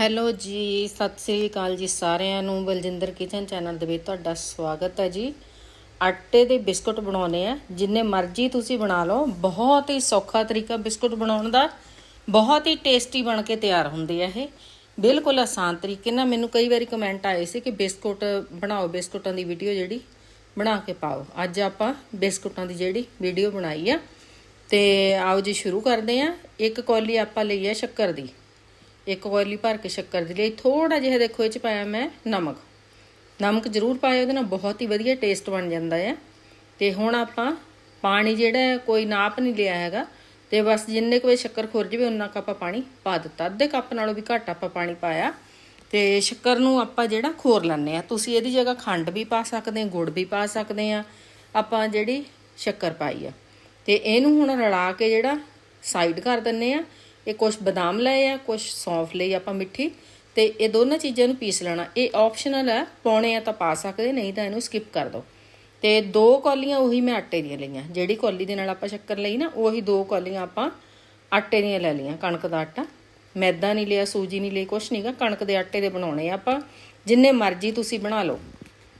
Hello ਜੀ, ਸਤਿ ਸ੍ਰੀ ਅਕਾਲ ਜੀ ਸਾਰਿਆਂ ਨੂੰ। ਬਲਜਿੰਦਰ ਕਿਚਨ ਚੈਨਲ ਦੇ ਵਿੱਚ ਤੁਹਾਡਾ ਸਵਾਗਤ ਹੈ ਜੀ। ਆਟੇ ਦੇ ਬਿਸਕੁਟ ਬਣਾਉਣੇ ਆ ਜਿੰਨੇ ਮਰਜ਼ੀ ਤੁਸੀਂ ਬਣਾ ਲਓ। ਬਹੁਤ ਹੀ ਸੌਖਾ ਤਰੀਕਾ ਬਿਸਕੁਟ ਬਣਾਉਣ ਦਾ। ਬਹੁਤ ਹੀ ਟੇਸਟੀ ਬਣ ਕੇ ਤਿਆਰ ਹੁੰਦੇ ਆ ਇਹ। ਬਿਲਕੁਲ ਆਸਾਨ ਤਰੀਕੇ ਨਾਲ ਮੈਨੂੰ ਕਈ ਵਾਰੀ ਕਮੈਂਟ ਆਏ ਸੀ ਕਿ ਬਿਸਕੁਟ ਬਣਾਓ, ਬਿਸਕੁਟਾਂ ਦੀ ਵੀਡੀਓ ਜਿਹੜੀ ਬਣਾ ਕੇ ਪਾਓ। ਅੱਜ ਆਪਾਂ ਬਿਸਕੁਟਾਂ ਦੀ ਜਿਹੜੀ ਵੀਡੀਓ ਬਣਾਈ ਆ। ਤੇ ਆਓ ਜੀ, ਸ਼ੁਰੂ ਕਰਦੇ ਆ ਇੱਕ ਕੌਲੀ ਆਪਾਂ ਲਈ ਆ ਸ਼ੱਕਰ ਦੀ। ਇੱਕ ਕੌਲੀ ਭਰ ਕੇ ਸ਼ੱਕਰ ਦੇ ਲਈ ਥੋੜਾ ਜਿਹਾ ਦੇਖੋ ਇਹ ਚ ਪਾਇਆ ਮੈਂ ਨਮਕ। ਨਮਕ ਜ਼ਰੂਰ ਪਾਇਆ, ਉਹਦੇ ਨਾਲ ਬਹੁਤ ਹੀ ਵਧੀਆ ਟੇਸਟ ਬਣ ਜਾਂਦਾ ਹੈ। ਤੇ ਹੁਣ ਆਪਾਂ ਪਾਣੀ ਜਿਹੜਾ ਕੋਈ ਨਾਪ ਨਹੀਂ ਲਿਆ ਹੈਗਾ। ਤੇ ਬਸ ਜਿੰਨੇ ਕੁ ਵੇ ਸ਼ੱਕਰ ਖੁਰ ਜਵੇ ਉਹਨਾਂ ਕੁ ਆਪਾਂ ਪਾਣੀ ਪਾ ਦਿੱਤਾ। ਅੱਧੇ ਕੱਪ ਨਾਲੋਂ ਵੀ ਘੱਟ ਆਪਾਂ ਪਾਣੀ ਪਾਇਆ। ਤੇ ਸ਼ੱਕਰ ਨੂੰ ਆਪਾਂ ਜਿਹੜਾ ਖੋਰ ਲੈਣੇ ਆ ਤੁਸੀਂ ਇਹਦੀ ਜਗ੍ਹਾ ਖੰਡ ਵੀ ਪਾ ਸਕਦੇ ਆ ਗੁੜ ਵੀ ਪਾ ਸਕਦੇ ਆ ਆਪਾਂ ਜਿਹੜੀ ਸ਼ੱਕਰ ਪਾਈ ਆ। ਤੇ ਇਹਨੂੰ ਹੁਣ ਰਲਾ ਕੇ ਜਿਹੜਾ ਸਾਈਡ ਕਰ ਦਿੰਨੇ ਆ ਇਹ ਕੁਝ ਬਦਾਮ ਲਏ ਆ ਕੁਝ ਸੌਂਫ ਲਈ ਆਪਾਂ ਮਿੱਠੀ ਤੇ ਇਹ ਦੋਨਾਂ ਚੀਜ਼ਾਂ ਨੂੰ ਪੀਸ ਲੈਣਾ। ਇਹ ਆਪਸ਼ਨਲ ਹੈ ਪਾਉਣੇ ਆ ਤਾਂ ਪਾ ਸਕਦੇ, ਨਹੀਂ ਤਾਂ ਇਹਨੂੰ ਸਕਿਪ ਕਰ ਦਿਓ ਤੇ ਦੋ ਕੌਲੀਆਂ ਉਹੀ ਮੈਂ ਆਟੇ ਦੀਆਂ ਲਈਆਂ। ਜਿਹੜੀ ਕੌਲੀ ਦੇ ਨਾਲ ਆਪਾਂ ਸ਼ੱਕਰ ਲਈ ਨਾ, ਉਹੀ ਦੋ ਕੌਲੀਆਂ ਆਪਾਂ ਆਟੇ ਦੀਆਂ ਲੈ ਲਈਆਂ, ਕਣਕ ਦਾ ਆਟਾ। ਮੈਦਾ ਨਹੀਂ ਲਿਆ, ਸੂਜੀ ਨਹੀਂ ਲਈ, ਕੁਛ ਨਹੀਂਗਾ। ਕਣਕ ਦੇ ਆਟੇ ਦੇ ਬਣਾਉਣੇ ਆ ਆਪਾਂ। ਜਿੰਨੇ ਮਰਜ਼ੀ ਤੁਸੀਂ ਬਣਾ ਲਓ।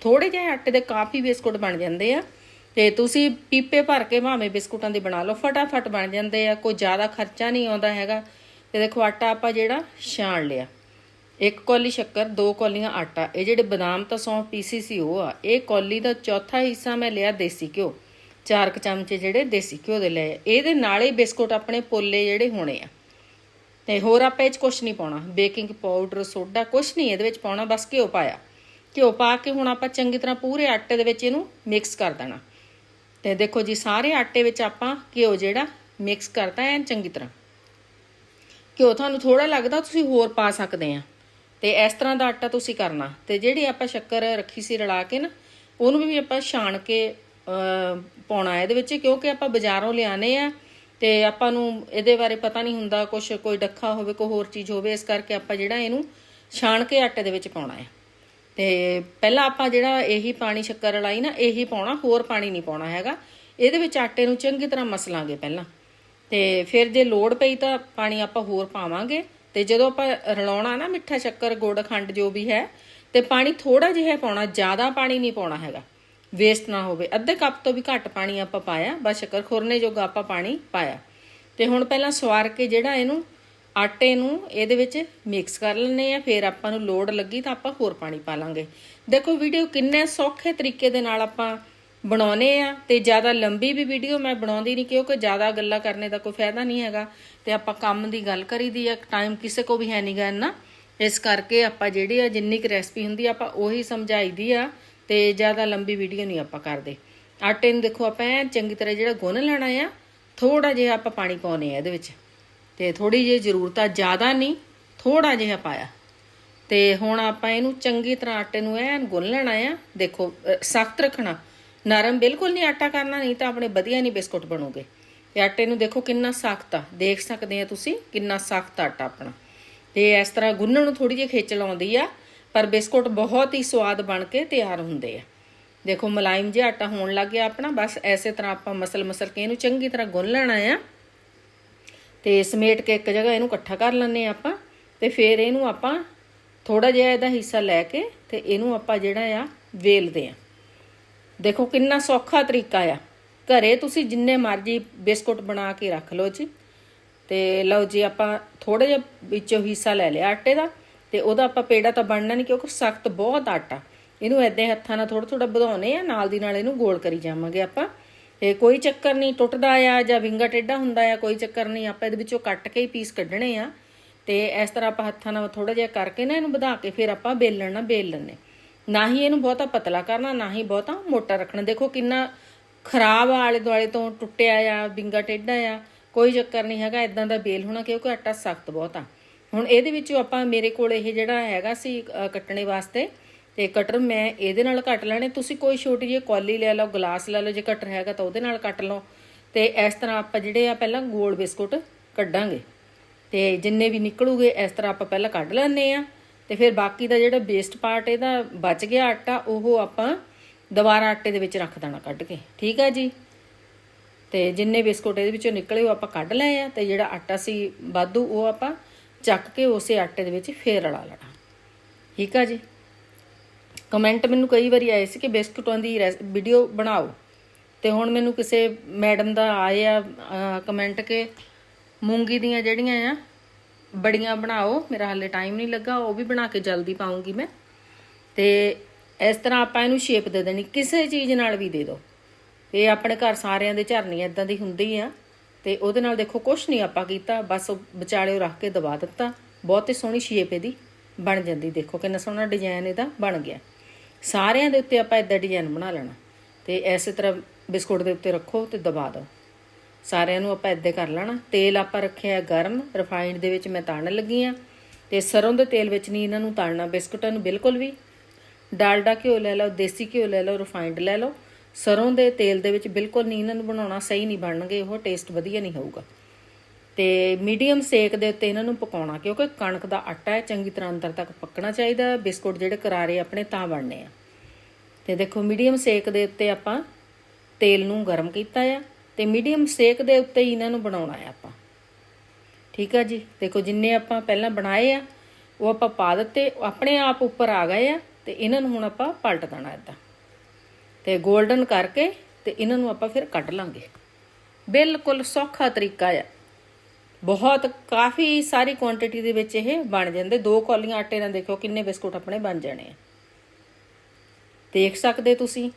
ਥੋੜੇ ਜਿਹੇ ਆਟੇ ਦੇ ਕਾਫੀ ਬਿਸਕੁਟ ਬਣ ਜਾਂਦੇ ਆ। ਤੇ ਤੁਸੀਂ ਪੀਪੇ ਭਰ ਕੇ ਭਾਵੇਂ ਬਿਸਕੁਟਾਂ ਦੇ ਬਣਾ ਲਓ, ਫਟਾਫਟ ਬਣ ਜਾਂਦੇ ਆ, ਕੋਈ ਜ਼ਿਆਦਾ ਖਰਚਾ ਨਹੀਂ ਆਉਂਦਾ ਹੈਗਾ। ਤੇ ਦੇਖੋ, ਆਟਾ ਆਪਾਂ ਜਿਹੜਾ ਛਾਣ ਲਿਆ। ਇੱਕ ਕੌਲੀ ਸ਼ੱਕਰ, ਦੋ ਕੌਲੀਆਂ ਆਟਾ। ਇਹ ਜਿਹੜੇ ਬਦਾਮ ਤਾਂ ਸੌਂਫ ਪੀਸੀ ਸੀ ਉਹ ਆ। ਇਹ ਕੌਲੀ ਦਾ ਚੌਥਾ ਹਿੱਸਾ ਮੈਂ ਲਿਆ ਦੇਸੀ ਘਿਓ। ਚਾਰ ਕੁ ਚਮਚੇ ਜਿਹੜੇ ਦੇਸੀ ਘਿਓ ਦੇ ਲਏ। ਇਹਦੇ ਨਾਲ ਹੀ ਬਿਸਕੁਟ ਆਪਣੇ ਪੋਲੇ ਜਿਹੜੇ ਹੋਣੇ ਆ। ਤੇ ਹੋਰ ਆਪਾਂ ਇਹ ਚ ਕੁਝ ਨਹੀਂ ਪਾਉਣਾ। ਬੇਕਿੰਗ ਪਾਊਡਰ, ਸੋਡਾ ਕੁਝ ਨਹੀਂ ਇਹਦੇ ਵਿੱਚ ਪਾਉਣਾ। ਬਸ ਘਿਓ ਪਾਇਆ। ਘਿਓ ਪਾ ਕੇ ਹੁਣ ਆਪਾਂ ਚੰਗੀ ਤਰ੍ਹਾਂ ਪੂਰੇ ਆਟੇ ਦੇ ਵਿੱਚ ਇਹਨੂੰ ਮਿਕਸ ਕਰ ਦੇਣਾ। ਤੇ ਦੇਖੋ ਜੀ, ਸਾਰੇ ਆਟੇ ਵਿੱਚ ਆਪਾਂ ਘਿਓ ਜਿਹੜਾ ਮਿਕਸ ਕਰਤਾ, ਐਨ ਚੰਗੀ ਤਰ੍ਹਾਂ। ਘਿਓ ਤੁਹਾਨੂੰ ਥੋੜਾ ਲੱਗਦਾ, ਤੁਸੀਂ ਹੋਰ ਪਾ ਸਕਦੇ ਆ। ਤੇ ਇਸ ਤਰ੍ਹਾਂ ਦਾ ਆਟਾ ਤੁਸੀਂ ਕਰਨਾ। ਤੇ ਜਿਹੜੀ ਆਪਾਂ ਸ਼ੱਕਰ ਰੱਖੀ ਸੀ ਰਲਾ ਕੇ ਨਾ, ਉਹਨੂੰ ਵੀ ਆਪਾਂ ਛਾਣ ਕੇ ਪਾਉਣਾ ਇਹਦੇ ਵਿੱਚ, ਕਿਉਂਕਿ ਆਪਾਂ ਬਾਜ਼ਾਰੋਂ ਲਿਆਨੇ ਆ ਤੇ ਆਪਾਂ ਨੂੰ ਇਹਦੇ ਬਾਰੇ ਪਤਾ ਨਹੀਂ ਹੁੰਦਾ ਕੁਝ ਕੋਈ ਡੱਖਾ ਹੋਵੇ, ਕੋਈ ਹੋਰ ਚੀਜ਼ ਹੋਵੇ, ਇਸ ਕਰਕੇ ਆਪਾਂ ਜਿਹੜਾ ਇਹਨੂੰ ਛਾਣ ਕੇ ਆਟੇ ਦੇ ਵਿੱਚ ਪਾਉਣਾ ਹੈ। ਤੇ ਪਹਿਲਾਂ ਆਪਾਂ ਜਿਹੜਾ ਇਹੀ ਪਾਣੀ ਸ਼ੱਕਰ ਰਲਾਈ ਨਾ, ਇਹੀ ਪਾਉਣਾ, ਹੋਰ ਪਾਣੀ ਨਹੀਂ ਪਾਉਣਾ ਹੈਗਾ। ਇਹਦੇ ਵਿੱਚ ਆਟੇ ਨੂੰ ਚੰਗੀ ਤਰ੍ਹਾਂ ਮਸਲਾਂਗੇ ਪਹਿਲਾਂ। ਤੇ ਫਿਰ ਜੇ ਲੋੜ ਪਈ ਤਾਂ ਪਾਣੀ ਆਪਾਂ ਹੋਰ ਪਾਵਾਂਗੇ। ਤੇ ਜਦੋਂ ਆਪਾਂ ਰਲਾਉਣਾ ਨਾ ਮਿੱਠਾ ਸ਼ੱਕਰ, ਗੁੜ, ਖੰਡ ਜੋ ਵੀ ਹੈ, ਤੇ ਪਾਣੀ ਥੋੜਾ ਜਿਹਾ ਪਾਉਣਾ, ਜ਼ਿਆਦਾ ਪਾਣੀ ਨਹੀਂ ਪਾਉਣਾ ਹੈਗਾ। ਵੇਸਟ ਨਾ ਹੋਵੇ। ਅੱਧੇ ਕੱਪ ਤੋਂ ਵੀ ਘੱਟ ਪਾਣੀ ਆਪਾਂ ਪਾਇਆ, ਬਸ ਸ਼ੱਕਰ ਖੁਰਨੇ ਜੋਗਾ ਆਪਾਂ ਪਾਣੀ ਪਾਇਆ। ਤੇ ਹੁਣ ਪਹਿਲਾਂ ਸਵਾਰ ਕੇ ਜਿਹੜਾ ਇਹਨੂੰ ਆਟੇ ਨੂੰ ਇਹਦੇ ਵਿੱਚ ਮਿਕਸ ਕਰ ਲੈਣੇ ਆ ਫਿਰ ਆਪਾਂ ਨੂੰ ਲੋੜ ਲੱਗੀ ਤਾਂ ਆਪਾਂ ਹੋਰ ਪਾਣੀ ਪਾ ਲਾਂਗੇ। ਦੇਖੋ ਵੀਡੀਓ ਕਿੰਨੇ ਸੌਖੇ ਤਰੀਕੇ ਦੇ ਨਾਲ ਆਪਾਂ ਬਣਾਉਨੇ ਆ ਤੇ ਜ਼ਿਆਦਾ ਲੰਬੀ ਵੀ ਵੀਡੀਓ ਮੈਂ ਬਣਾਉਂਦੀ ਨਹੀਂ, ਕਿਉਂਕਿ ਜ਼ਿਆਦਾ ਗੱਲਾਂ ਕਰਨੇ ਦਾ ਕੋਈ ਫਾਇਦਾ ਨਹੀਂ ਹੈਗਾ ਤੇ ਆਪਾਂ ਕੰਮ ਦੀ ਗੱਲ ਕਰੀਦੀ ਆ ਟਾਈਮ ਕਿਸੇ ਕੋ ਵੀ ਹੈ ਨਹੀਂਗਾ ਇੰਨਾ। ਇਸ ਕਰਕੇ ਆਪਾਂ ਜਿਹੜੀ ਆ ਜਿੰਨੀ ਕੁ ਰੈਸਪੀ ਹੁੰਦੀ ਆ, ਆਪਾਂ ਉਹੀ ਸਮਝਾਈਦੀ ਆ ਤੇ ਜ਼ਿਆਦਾ ਲੰਬੀ ਵੀਡੀਓ ਨਹੀਂ ਆਪਾਂ ਕਰਦੇ। ਆਟੇ ਨੂੰ ਦੇਖੋ, ਆਪਾਂ ਐਨ ਚੰਗੀ ਤਰ੍ਹਾਂ ਜਿਹੜਾ ਗੁੰਨ ਲੈਣਾ ਆ ਥੋੜਾ ਜਿਹਾ ਆਪਾਂ ਪਾਣੀ ਪਾਉਨੇ ਆ ਇਹਦੇ ਵਿੱਚ। ਤੇ ਥੋੜੀ ਜਿਹੀ ਜ਼ਰੂਰਤ ਆ, ਜ਼ਿਆਦਾ ਨਹੀਂ ਥੋੜਾ ਜਿਹਾ ਪਾਇਆ। ਤੇ ਹੁਣ ਆਪਾਂ ਇਹਨੂੰ ਚੰਗੀ ਤਰ੍ਹਾਂ ਆਟੇ ਨੂੰ ਐਨ ਗੁੰਨ ਲੈਣਾ ਆ। ਦੇਖੋ ਸਖਤ ਰੱਖਣਾ। ਨਰਮ ਬਿਲਕੁਲ ਨਹੀਂ ਆਟਾ ਕਰਨਾ, ਨਹੀਂ ਤਾਂ ਆਪਣੇ ਵਧੀਆ ਨਹੀਂ ਬਿਸਕੁਟ ਬਣੋਗੇ। ਤੇ ਆਟੇ ਨੂੰ ਦੇਖੋ ਕਿੰਨਾ ਸਖਤ ਆ। ਦੇਖ ਸਕਦੇ ਆ ਤੁਸੀਂ ਕਿੰਨਾ ਸਖਤ ਆਟਾ ਆਪਣਾ। ਤੇ ਇਸ ਤਰ੍ਹਾਂ ਗੁੰਨਣ ਨੂੰ ਥੋੜੀ ਜਿਹੀ ਖੇਚ ਲਾਉਂਦੀ ਆ, ਪਰ ਬਿਸਕੁਟ ਬਹੁਤ ਹੀ ਸਵਾਦ ਬਣ ਕੇ ਤਿਆਰ ਹੁੰਦੇ ਆ। ਦੇਖੋ, ਮਲਾਇਮ ਜਿਹਾ ਆਟਾ ਹੋਣ ਲੱਗ ਗਿਆ ਆਪਣਾ। ਬਸ ਐਸੇ ਤਰ੍ਹਾਂ ਆਪਾਂ ਮਸਲ ਮਸਲ ਕੇ ਇਹਨੂੰ ਚੰਗੀ ਤਰ੍ਹਾਂ ਗੁੰਨ ਲੈਣਾ ਆ। ਤੇ ਸਮੇਟ ਕੇ ਇੱਕ ਜਗ੍ਹਾ ਇਹਨੂੰ ਇਕੱਠਾ ਕਰ ਲੈਣੇ ਆਪਾਂ ਤੇ ਫਿਰ ਇਹਨੂੰ ਆਪਾਂ ਥੋੜਾ ਜਿਹਾ ਇਹਦਾ ਹਿੱਸਾ ਲੈ ਕੇ ਤੇ ਇਹਨੂੰ ਆਪਾਂ ਜਿਹੜਾ ਆ ਵੇਲਦੇ ਆ ਦੇਖੋ ਕਿੰਨਾ ਸੌਖਾ ਤਰੀਕਾ ਆ। ਘਰੇ ਤੁਸੀਂ ਜਿੰਨੇ ਮਰਜ਼ੀ ਬਿਸਕੁਟ ਬਣਾ ਕੇ ਰੱਖ ਲਓ ਜੀ। ਤੇ ਲਓ ਜੀ ਆਪਾਂ ਥੋੜਾ ਜਿਹਾ ਵਿੱਚੋਂ ਹਿੱਸਾ ਲੈ ਲਿਆ ਆਟੇ ਦਾ ਤੇ ਉਹਦਾ ਆਪਾਂ ਪੇੜਾ ਤਾਂ ਬਣਨਾ ਨਹੀਂ ਕਿਉਂਕਿ ਸਖਤ ਬਹੁਤ ਆਟਾ। ਇਹਨੂੰ ਐਦਾਂ ਹੱਥਾਂ ਨਾਲ ਥੋੜਾ ਥੋੜਾ ਵਧਾਉਨੇ ਆ, ਨਾਲ ਦੀ ਨਾਲ ਇਹਨੂੰ ਗੋਲ ਕਰੀ ਜਾਵਾਂਗੇ ਆਪਾਂ। ਤੇ ਕੋਈ ਚੱਕਰ ਨਹੀਂ ਟੁੱਟਦਾ ਆ ਜਾਂ ਵਿੰਗਾ ਟੇਢਾ ਹੁੰਦਾ ਆ, ਕੋਈ ਚੱਕਰ ਨਹੀਂ, ਆਪਾਂ ਇਹਦੇ ਵਿੱਚੋਂ ਕੱਟ ਕੇ ਹੀ ਪੀਸ ਕੱਢਣੇ ਆ। ਤੇ ਇਸ ਤਰ੍ਹਾਂ ਆਪਾਂ ਹੱਥਾਂ ਨਾਲ ਥੋੜਾ ਜਿਹਾ ਕਰਕੇ ਨਾ ਇਹਨੂੰ ਵਧਾ ਕੇ ਫਿਰ ਆਪਾਂ ਬੇਲਣ ਨਾਲ ਬੇਲ ਲੈਣੇ ਨਾ ਹੀ ਇਹਨੂੰ ਬਹੁਤਾ ਪਤਲਾ ਕਰਨਾ, ਨਾ ਹੀ ਬਹੁਤਾ ਮੋਟਾ ਰੱਖਣਾ। ਦੇਖੋ ਕਿੰਨਾ ਖਰਾਬ ਆ ਆਲੇ ਦੁਆਲੇ ਤੋਂ ਟੁੱਟਿਆ ਆ, ਵਿੰਗਾ ਟੇਢਾ ਆ, ਕੋਈ ਚੱਕਰ ਨਹੀਂ ਹੈਗਾ ਇਦਾਂ ਦਾ ਬੇਲ ਹੋਣਾ ਕਿਉਂਕਿ ਆਟਾ ਸਖਤ ਬਹੁਤ ਆ। ਹੁਣ ਇਹਦੇ ਵਿੱਚੋਂ ਆਪਾਂ ਮੇਰੇ ਕੋਲ ਇਹ ਜਿਹੜਾ ਹੈਗਾ ਸੀ ਕੱਟਣੇ ਵਾਸਤੇ ਤੇ ਕਟਰ ਮੈਂ ਇਹਦੇ ਨਾਲ ਕੱਟ ਲੈਣੇ। ਤੁਸੀਂ ਕੋਈ ਛੋਟੀ ਜਿਹੀ ਕੌਲੀ ਲੈ ਲਓ, ਗਲਾਸ ਲੈ ਲਓ ਜੇ ਕਟਰ ਹੈਗਾ ਤਾਂ ਉਹਦੇ ਨਾਲ ਕੱਟ ਲਓ। ਤੇ ਇਸ ਤਰ੍ਹਾਂ ਆਪਾਂ ਜਿਹੜੇ ਆ ਪਹਿਲਾਂ ਗੋਲ ਬਿਸਕੁਟ ਕੱਢਾਂਗੇ। ਤੇ ਜਿੰਨੇ ਵੀ ਨਿਕਲੂਗੇ, ਇਸ ਤਰ੍ਹਾਂ ਆਪਾਂ ਪਹਿਲਾਂ ਕੱਢ ਲੈਣੇ ਆ ਤੇ ਫਿਰ ਬਾਕੀ ਦਾ ਜਿਹੜਾ ਵੇਸਟ ਪਾਰਟ ਇਹਦਾ ਬਚ ਗਿਆ ਆਟਾ, ਉਹ ਆਪਾਂ ਦੁਬਾਰਾ ਆਟੇ ਦੇ ਵਿੱਚ ਰੱਖ ਦੇਣਾ ਕੱਢ ਕੇ। ਠੀਕ ਆ ਜੀ? ਤੇ ਜਿੰਨੇ ਬਿਸਕੁਟ ਇਹਦੇ ਵਿੱਚੋਂ ਨਿਕਲੇ ਉਹ ਆਪਾਂ ਕੱਢ ਲਏ ਆ। ਤੇ ਜਿਹੜਾ ਆਟਾ ਸੀ ਵਾਧੂ, ਉਹ ਆਪਾਂ ਚੱਕ ਕੇ ਉਸੇ ਆਟੇ ਦੇ ਵਿੱਚ ਫੇਰ ਰਲਾ ਲੈਣਾ। ਠੀਕ ਆ ਜੀ? ਕਮੈਂਟ ਮੈਨੂੰ ਕਈ ਵਾਰੀ ਆਏ ਸੀ ਕਿ ਬਿਸਕੁਟਾਂ ਦੀ ਵੀਡੀਓ ਬਣਾਓ। ਤੇ ਹੁਣ ਮੈਨੂੰ ਕਿਸੇ ਮੈਡਮ ਦਾ ਆਏ ਆ ਕਮੈਂਟ ਕਿ ਮੂੰਗੀ ਦੀਆਂ ਜਿਹੜੀਆਂ ਆ, ਬੜੀਆਂ ਬਣਾਓ, ਮੇਰਾ ਹਾਲੇ ਟਾਈਮ ਨਹੀਂ ਲੱਗਾ, ਉਹ ਵੀ ਬਣਾ ਕੇ ਜਲਦੀ ਪਾਉਂਗੀ ਮੈਂ। ਤੇ ਇਸ ਤਰ੍ਹਾਂ ਆਪਾਂ ਇਹਨੂੰ ਸ਼ੇਪ ਦੇ ਦੇਣੀ, ਕਿਸੇ ਚੀਜ਼ ਨਾਲ ਵੀ ਦੇ ਦਿਓ ਇਹ ਆਪਣੇ ਘਰ ਸਾਰਿਆਂ ਦੇ ਝਰਨੀ ਇਦਾਂ ਦੀ ਹੁੰਦੀ ਆ। ਤੇ ਉਹਦੇ ਨਾਲ ਦੇਖੋ, ਕੁਛ ਨਹੀਂ ਆਪਾਂ ਕੀਤਾ, ਬਸ ਉਹ ਵਿਚਾਲੇ ਰੱਖ ਕੇ ਦਬਾ ਦਿੱਤਾ। ਬਹੁਤ ਹੀ ਸੋਹਣੀ ਸ਼ੇਪ ਇਹਦੀ ਬਣ ਜਾਂਦੀ, ਦੇਖੋ ਕਿੰਨਾ ਸੋਹਣਾ ਡਿਜ਼ਾਈਨ ਇਹਦਾ ਬਣ ਗਿਆ। ਸਾਰਿਆਂ ਦੇ ਉੱਤੇ ਆਪਾਂ ਇਦਾਂ ਡਿਜ਼ਾਈਨ ਬਣਾ ਲੈਣਾ। ਤੇ ਐਸੇ ਤਰ੍ਹਾਂ ਬਿਸਕੁਟ ਦੇ ਉੱਤੇ ਰੱਖੋ ਤੇ ਦਬਾ ਦਿਓ। ਸਾਰਿਆਂ ਨੂੰ ਆਪਾਂ ਇਦਾਂ ਕਰ ਲੈਣਾ। ਤੇਲ ਆਪਾਂ ਰੱਖਿਆ ਗਰਮ ਰਿਫਾਈਨਡ ਦੇ ਵਿੱਚ ਮੈਂ ਤਾੜਨ ਲੱਗੀ ਆ। ਤੇ ਸਰੋਂ ਦੇ ਤੇਲ ਵਿੱਚ ਨਹੀਂ ਇਹਨਾਂ ਨੂੰ ਤਾੜਨਾ ਬਿਸਕੁਟਾਂ ਨੂੰ ਬਿਲਕੁਲ ਵੀ। ਡਾਲਡਾ ਘਿਓ ਲੈ ਲਓ, ਦੇਸੀ ਘਿਓ ਲੈ ਲਓ ਰਿਫਾਈਨਡ ਲੈ ਲਓ। ਸਰੋਂ ਦੇ ਤੇਲ ਦੇ ਵਿੱਚ ਬਿਲਕੁਲ ਨਹੀਂ ਇਹਨਾਂ ਨੂੰ ਬਣਾਉਣਾ, ਸਹੀ ਨਹੀਂ ਬਣਨਗੇ, ਉਹ ਟੇਸਟ ਵਧੀਆ ਨਹੀਂ ਹੋਊਗਾ। ਤੇ ਮੀਡੀਅਮ ਸੇਕ ਦੇ ਉੱਤੇ ਇਹਨਾਂ ਨੂੰ ਪਕਾਉਣਾ, ਕਿਉਂਕਿ ਕਣਕ ਦਾ ਆਟਾ ਹੈ, ਚੰਗੀ ਤਰ੍ਹਾਂ ਅੰਦਰ ਤੱਕ ਪੱਕਣਾ ਚਾਹੀਦਾ, ਬਿਸਕੁਟ ਜਿਹੜੇ ਕਰਾਰੇ ਆਪਣੇ ਤਾਂ ਬਣਨੇ ਆ। ਤੇ ਦੇਖੋ, ਮੀਡੀਅਮ ਸੇਕ ਦੇ ਉੱਤੇ ਆਪਾਂ ਤੇਲ ਨੂੰ ਗਰਮ ਕੀਤਾ ਆ, ਤੇ ਮੀਡੀਅਮ ਸੇਕ ਦੇ ਉੱਤੇ ਹੀ ਇਹਨਾਂ ਨੂੰ ਬਣਾਉਣਾ ਹੈ ਆਪਾਂ। ਠੀਕ ਆ ਜੀ? ਦੇਖੋ, ਜਿੰਨੇ ਆਪਾਂ ਪਹਿਲਾਂ ਬਣਾਏ ਆ, ਉਹ ਆਪਾਂ ਪਾ ਦਿੱਤੇ ਆਪਣੇ ਆਪ ਉੱਪਰ ਆ ਗਏ ਆ, ਤੇ ਇਹਨਾਂ ਨੂੰ ਹੁਣ ਆਪਾਂ ਪਲਟ ਦੇਣਾ ਇਦਾਂ। ਤੇ 골ਡਨ ਕਰਕੇ ਤੇ ਇਹਨਾਂ ਨੂੰ ਆਪਾਂ ਫਿਰ ਕੱਢ ਲਾਂਗੇ। ਬਿਲਕੁਲ ਸੌਖਾ ਤਰੀਕਾ ਆ। ਬਹੁਤ ਕਾਫੀ ਸਾਰੀ ਕੁਆਂਟੀਟੀ ਦੇ ਵਿੱਚ ਇਹ ਬਣ ਜਾਂਦੇ। ਦੋ ਕੌਲੀਆਂ ਆਟੇ ਨਾਲ ਦੇਖੋ ਕਿੰਨੇ ਬਿਸਕੁਟ ਆਪਣੇ ਬਣ ਜਾਣੇ ਆ। ਦੇਖ ਸਕਦੇ ਤੁਸੀਂ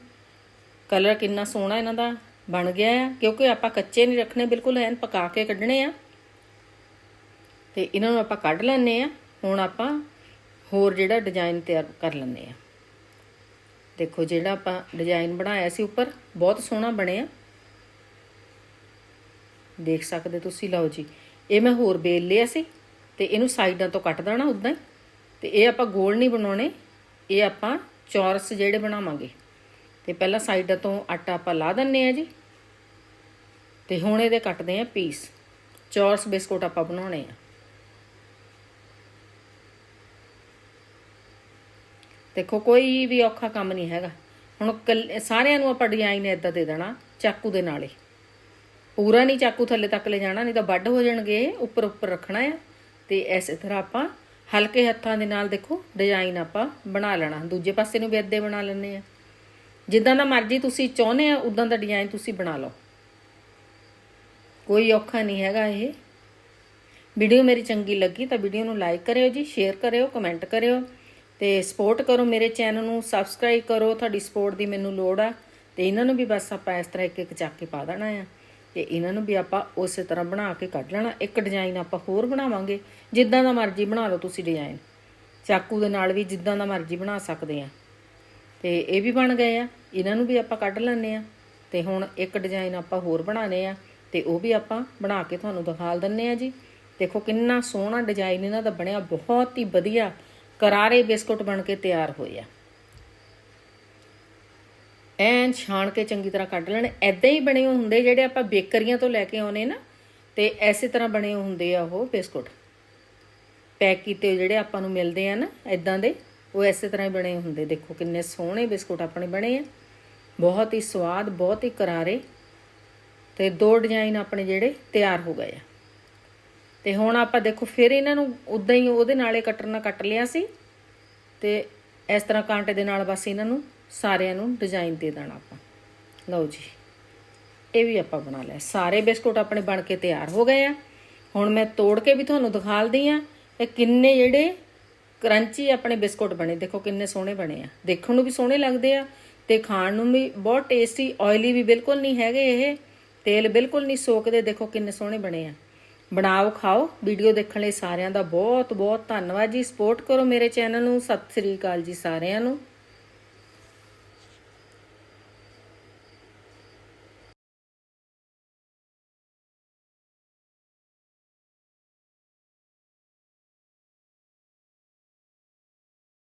ਕਲਰ ਕਿੰਨਾ ਸੋਹਣਾ ਇਹਨਾਂ ਦਾ ਬਣ ਗਿਆ ਆ, ਕਿਉਂਕਿ ਆਪਾਂ ਕੱਚੇ ਨਹੀਂ ਰੱਖਣੇ, ਬਿਲਕੁਲ ਐਨ ਪਕਾ ਕੇ ਕੱਢਣੇ ਆ। ਤੇ ਇਹਨਾਂ ਨੂੰ ਆਪਾਂ ਕੱਢ ਲੈਣੇ ਆ। ਹੁਣ ਆਪਾਂ ਹੋਰ ਜਿਹੜਾ ਡਿਜ਼ਾਈਨ ਤਿਆਰ ਕਰ ਲੈਣੇ ਆ। ਦੇਖੋ ਜਿਹੜਾ ਆਪਾਂ ਡਿਜ਼ਾਈਨ ਬਣਾਇਆ ਸੀ ਉੱਪਰ, ਬਹੁਤ ਸੋਹਣਾ ਬਣਿਆ। ਦੇਖ ਸਕਦੇ ਤੁਸੀਂ, ਲਓ ਜੀ। ਇਹ ਮੈਂ ਹੋਰ ਬੇਲ ਲਿਆ ਸੀ ਤੇ ਇਹਨੂੰ ਸਾਈਡਾਂ ਤੋਂ ਕੱਟ ਦੇਣਾ ਉਦਾਂ ਹੀ। ਤੇ ਇਹ ਆਪਾਂ ਗੋਲ ਨਹੀਂ ਬਣਾਉਣੇ, ਇਹ ਆਪਾਂ ਚੌਰਸ ਜਿਹੜੇ ਬਣਾਵਾਂਗੇ। ਤੇ ਪਹਿਲਾਂ ਸਾਈਡਾਂ ਤੋਂ ਆਟਾ ਆਪਾਂ ਲਾ ਦਿੰਨੇ ਆ ਜੀ। ਤੇ ਹੁਣ ਇਹਦੇ ਕੱਟਦੇ ਆ ਪੀਸ। ਚੌਰਸ ਬਿਸਕੁਟ ਆਪਾਂ ਬਣਾਉਣੇ ਆ। ਦੇਖੋ, ਕੋਈ ਵੀ ਔਖਾ ਕੰਮ ਨਹੀਂ ਹੈਗਾ। ਹੁਣ ਕੱਲ- ਸਾਰਿਆਂ ਨੂੰ ਆਪਾਂ ਡਿਜ਼ਾਈਨ ਇਦਾਂ ਦੇ ਦੇਣਾ, ਚਾਕੂ ਦੇ ਨਾਲੇ। ਪੂਰਾ ਨਹੀਂ ਚਾਕੂ ਥੱਲੇ ਤੱਕ ਲੈ ਜਾਣਾ, ਨਹੀਂ ਤਾਂ ਵੱਢ ਹੋ ਜਾਣਗੇ, ਉੱਪਰ ਉੱਪਰ ਰੱਖਣਾ ਆ। ਤੇ ਇਸੇ ਤਰ੍ਹਾਂ ਆਪਾਂ ਹਲਕੇ ਹੱਥਾਂ ਦੇ ਨਾਲ ਦੇਖੋ ਡਿਜ਼ਾਈਨ ਆਪਾਂ ਬਣਾ ਲੈਣਾ। ਦੂਜੇ ਪਾਸੇ ਨੂੰ ਵੀ ਅੱਧੇ ਬਣਾ ਲੈਣੇ ਆ। ਜਿੱਦਾਂ ਦਾ ਮਰਜ਼ੀ ਤੁਸੀਂ ਚਾਹੁੰਦੇ ਆ, ਉਦਾਂ ਦਾ ਡਿਜ਼ਾਈਨ ਤੁਸੀਂ ਬਣਾ ਲਓ। ਕੋਈ ਔਖਾ ਨਹੀਂ ਹੈਗਾ ਇਹ। ਵੀਡੀਓ ਮੇਰੀ ਚੰਗੀ ਲੱਗੀ ਤਾਂ ਵੀਡੀਓ ਨੂੰ ਲਾਈਕ ਕਰਿਓ ਜੀ ਸ਼ੇਅਰ ਕਰਿਓ ਕਮੈਂਟ ਕਰਿਓ। ਤੇ ਸਪੋਰਟ ਕਰੋ ਮੇਰੇ ਚੈਨਲ ਨੂੰ ਸਬਸਕ੍ਰਾਈਬ ਕਰੋ, ਤੁਹਾਡੀ ਸਪੋਰਟ ਦੀ ਮੈਨੂੰ ਲੋੜ ਆ। ਤੇ ਇਹਨਾਂ ਨੂੰ ਵੀ ਬਸ ਆਪਾਂ ਇਸ ਤਰ੍ਹਾਂ ਇੱਕ ਇੱਕ ਚੱਕ ਕੇ ਪਾ ਦੇਣਾ ਆ। ਤੇ ਇਹਨਾਂ ਨੂੰ ਵੀ ਆਪਾਂ ਉਸੇ ਤਰ੍ਹਾਂ ਬਣਾ ਕੇ ਕੱਢ ਲੈਣਾ। ਇੱਕ ਡਿਜ਼ਾਈਨ ਆਪਾਂ ਹੋਰ ਬਣਾਵਾਂਗੇ, ਜਿੱਦਾਂ ਦਾ ਮਰਜ਼ੀ ਬਣਾ ਲਓ ਤੁਸੀਂ ਡਿਜ਼ਾਈਨ ਚਾਕੂ ਦੇ ਨਾਲ ਵੀ ਜਿੱਦਾਂ ਦਾ ਮਰਜ਼ੀ ਬਣਾ ਸਕਦੇ ਆ। ਤੇ ਇਹ ਵੀ ਬਣ ਗਏ ਆ, ਇਹਨਾਂ ਨੂੰ ਵੀ ਆਪਾਂ ਕੱਢ ਲੈਣੇ ਆ। ਤੇ ਹੁਣ ਇੱਕ ਡਿਜ਼ਾਈਨ ਆਪਾਂ ਹੋਰ ਬਣਾਣੇ ਆ, ਤੇ ਉਹ ਵੀ ਆਪਾਂ ਬਣਾ ਕੇ ਤੁਹਾਨੂੰ ਦਿਖਾ ਦਿੰਨੇ ਆ ਜੀ। ਦੇਖੋ ਕਿੰਨਾ ਸੋਹਣਾ ਡਿਜ਼ਾਈਨ ਇਹਨਾਂ ਦਾ ਬਣਿਆ, ਬਹੁਤ ਹੀ ਵਧੀਆ ਕਰਾਰੇ ਬਿਸਕੁਟ ਬਣ ਕੇ ਤਿਆਰ ਹੋਏ ਆ। ਐਨ ਛਾਣ ਕੇ ਚੰਗੀ ਤਰ੍ਹਾਂ ਕੱਢ ਲੈਣ। ਐਦਾਂ ਹੀ ਬਣੇ ਹੁੰਦੇ ਜਿਹੜੇ ਆਪਾਂ ਬੇਕਰੀਆਂ ਤੋਂ ਲੈ ਕੇ ਆਉਨੇ ਨਾ, ਤੇ ਐਸੇ ਤਰ੍ਹਾਂ ਬਣੇ ਹੁੰਦੇ ਆ ਉਹ ਬਿਸਕੁਟ। ਪੈਕ ਕੀਤੇ ਜਿਹੜੇ ਆਪਾਂ ਨੂੰ ਮਿਲਦੇ ਆ ਨਾ ਐਦਾਂ ਦੇ, ਉਹ ਐਸੇ ਤਰ੍ਹਾਂ ਹੀ ਬਣੇ ਹੁੰਦੇ। ਦੇਖੋ ਕਿੰਨੇ ਸੋਹਣੇ ਬਿਸਕੁਟ ਆਪਣੇ ਬਣੇ ਆ। ਬਹੁਤ ਹੀ ਸਵਾਦ, ਬਹੁਤ ਹੀ ਕਰਾਰੇ। ਤੇ ਦੋ ਡਿਜ਼ਾਈਨ ਆਪਣੇ ਜਿਹੜੇ ਤਿਆਰ ਹੋ ਗਏ ਆ। ਤੇ ਹੁਣ ਆਪਾਂ ਦੇਖੋ, ਫਿਰ ਇਹਨਾਂ ਨੂੰ ਉਦਾਂ ਹੀ ਉਹਦੇ ਨਾਲੇ ਕੱਟਣ ਨਾਲ ਕੱਟ ਲਿਆ ਸੀ। ਤੇ ਇਸ ਤਰ੍ਹਾਂ ਕਾਂਟੇ ਦੇ ਨਾਲ ਬਸ ਇਹਨਾਂ ਨੂੰ ਸਾਰਿਆਂ ਨੂੰ ਡਿਜ਼ਾਈਨ ਦੇ ਦੇਣਾ ਆਪਾਂ। ਲਓ ਜੀ, ਇਹ ਵੀ ਆਪਾਂ ਬਣਾ ਲਿਆ। ਸਾਰੇ ਬਿਸਕੁਟ ਆਪਣੇ ਬਣ ਕੇ ਤਿਆਰ ਹੋ ਗਏ ਆ। ਹੁਣ ਮੈਂ ਤੋੜ ਕੇ ਵੀ ਤੁਹਾਨੂੰ ਦਿਖਾਲਦੀ ਆ ਇਹ ਕਿੰਨੇ ਜਿਹੜੇ ਕਰੰਚੀ ਆਪਣੇ ਬਿਸਕੁਟ ਬਣੇ। ਦੇਖੋ ਕਿੰਨੇ ਸੋਹਣੇ ਬਣੇ ਆ। ਦੇਖਣ ਨੂੰ ਵੀ ਸੋਹਣੇ ਲੱਗਦੇ ਆ ਤੇ ਖਾਣ ਨੂੰ ਵੀ ਬਹੁਤ ਟੇਸਟੀ ਆਇਲੀ ਵੀ ਬਿਲਕੁਲ ਨਹੀਂ ਹੈਗੇ ਇਹ। ਤੇਲ ਬਿਲਕੁਲ ਨਹੀਂ ਸੋਕਦੇ। ਦੇਖੋ ਕਿੰਨੇ ਸੋਹਣੇ ਬਣੇ ਆ। ਬਣਾਓ, ਖਾਓ। ਵੀਡੀਓ ਦੇਖਣ ਲਈ ਸਾਰਿਆਂ ਦਾ ਬਹੁਤ ਬਹੁਤ ਧੰਨਵਾਦ ਜੀ। ਸਪੋਰਟ ਕਰੋ ਮੇਰੇ ਚੈਨਲ ਨੂੰ। ਸਤਿ ਸ੍ਰੀ ਅਕਾਲ ਜੀ ਸਾਰਿਆਂ ਨੂੰ।